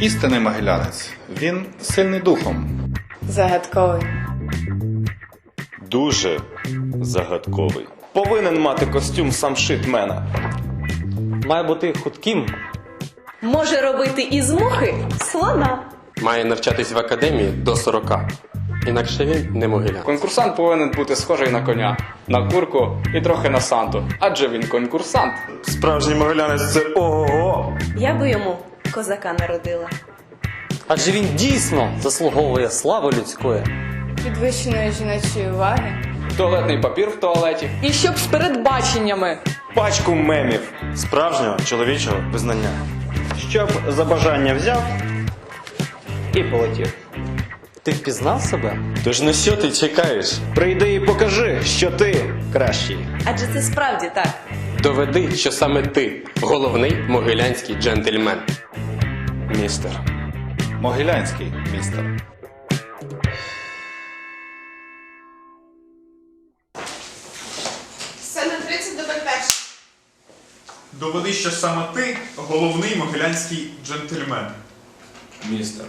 Істинний могилянець. Він сильний духом. Загадковий. Дуже загадковий. Повинен мати костюм самшитмена. Має бути хутким, Може робити із мухи слона. Має навчатись в академії до 40. Інакше він не могиля. Конкурсант повинен бути схожий на коня, на курку і трохи на санту, адже він конкурсант. Справжній могилянець це ого. Я би йому козака народила. адже він дійсно заслуговує слави людської. Підвищеної жіночої уваги. Туалетний папір в туалеті. І щоб з передбаченнями. Пачку мемів. Справжнього чоловічого визнання. Щоб за бажання взяв і полетів. Ти впізнав себе? Тож на що ти чекаєш? Прийди і покажи, що ти кращий. Адже це справді так. Доведи, що саме ти головний могилянський джентльмен. Містер. Могилянський містер. Сцена 30 до перший. Доведи, що саме ти головний могилянський джентльмен. Містер.